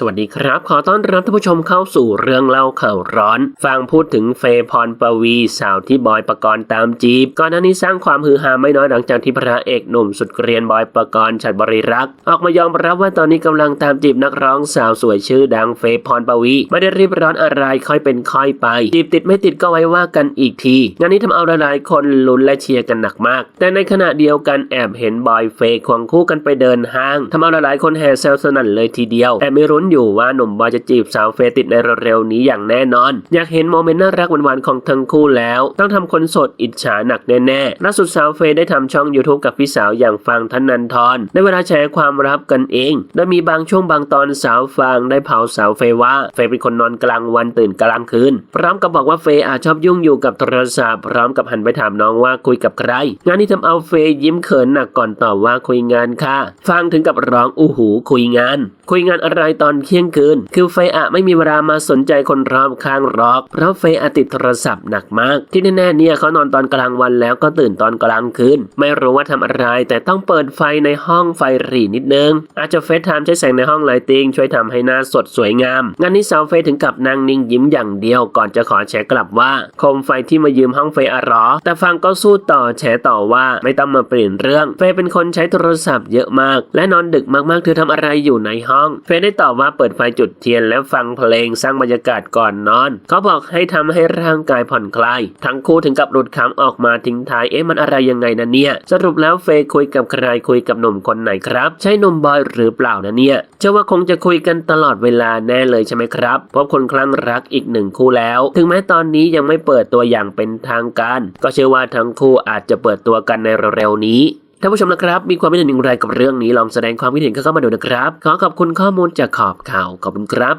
สวัสดีครับ ขอต้อนรับท่านผู้ชมเข้าสู่เรื่องเล่าข่าวร้อน ฟังพูดถึงเฟย์พรปวี สาวที่บอยประกรณ์ตามจีบ ก่อนหน้านี้สร้างความฮือฮาไม่น้อยหลังจากที่พระเอกหนุ่มสุดเกรียนบอยประกรณ์ฉัดบริรักษ์ออกมายอมรับว่าตอนนี้กำลังตามจีบนักร้องสาวสวยชื่อดังเฟย์พรปวี ไม่ได้รีบร้อนอะไรค่อยเป็นค่อยไป จีบติดไม่ติดก็ไว้ว่ากันอีกทีงานนี้ทำเอาหลายๆคนลุ้นและเชียร์กันหนักมาก แต่ในขณะเดียวกันแอบเห็นบอยเฟย์ควงคู่กันไปเดินห้างทำเอาหลายๆคนแห่แซวสนั่นเลยทีเดียวแต่ไม่รุ้นอยู่ว่าหนุ่มบอยจะจีบสาวเฟติดในเร็วๆนี้อย่างแน่นอน อยากเห็นโมเมนต์น่ารักหวานๆของทั้งคู่แล้ว ต้องทำคนสดอิจฉาหนักแน่ๆล่าสุดสาวเฟยได้ทำช่อง YouTube กับพี่สาวอย่างฟางธนันทรในเวลาแชร์ความลับกันเองโดยมีบางช่วงบางตอนสาวฟางได้เผาสาวเฟยว่าเฟยเป็นคนนอนกลางวันตื่นกลางคืน พร้อมกับบอกว่าเฟยอาจชอบยุ่งอยู่กับโทรศัพท์พร้อมกับหันไปถามน้องว่าคุยกับใคร งานนี้ทำเอาเฟยยิ้มเขินหนักก่อนตอบว่าคุยงานค่ะฟางถึงกับร้องอู้หูคุยงาน คุยงานอะไรตอนอนเที่ยงคืน คือเฟย์อะไม่มีเวลามาสนใจคนรอบข้างหรอก เพราะเฟย์อะติดโทรศัพท์หนักมาก ที่แน่ๆเนี่ยเขานอนตอนกลางวันแล้วก็ตื่นตอนกลางคืน ไม่รู้ว่าทำอะไร แต่ต้องเปิดไฟในห้องไฟหรี่นิดนึง อาจจะเฟซไทม์ใช้แสงในห้องไลติงช่วยทำให้หน้าสดสวยงาม งานนี้สาวเฟย์ถึงกับนางนิ่งยิ้มอย่างเดียวก่อนจะขอแชร์กลับว่าโคมไฟที่มายืมห้องเฟอะหรอ แต่ฟังก็สู้ต่อแชร์ต่อว่าไม่ต้องมาเปลี่ยนเรื่อง เฟย์เป็นคนใช้โทรศัพท์เยอะมาก และนอนดึกมากๆเธอทำอะไรอยู่ในห้อง เฟย์ได้ตอบว่าเปิดไฟจุดเทียนแล้วฟังเพลงสร้างบรรยากาศก่อนนอน เขาบอกให้ทำให้ร่างกายผ่อนคลาย ทั้งคู่ถึงกับหลุดคำออกมาทิ้งท้ายเอ๊ะมันอะไรยังไงนะเนี่ย สรุปแล้วเฟย์คุยกับใครคุยกับหนุ่มคนไหนครับ ใช่หนุ่มบอยหรือเปล่านะเนี่ยเชื่อว่าคงจะคุยกันตลอดเวลาแน่เลยใช่ไหมครับพบคนคลั่งรักอีกหนึ่งคู่แล้ว ถึงแม้ตอนนี้ยังไม่เปิดตัวอย่างเป็นทางการ ก็เชื่อว่าทั้งคู่อาจจะเปิดตัวกันในเร็วๆนี้ ท่านผู้ชมนะครับ มีความคิดเห็นอย่างไรกับเรื่องนี้ลองแสดงความคิดเห็นเข้ามาดูนะครับ ขอขอบคุณข้อมูลจากขอบข่าวขอบคุณครับ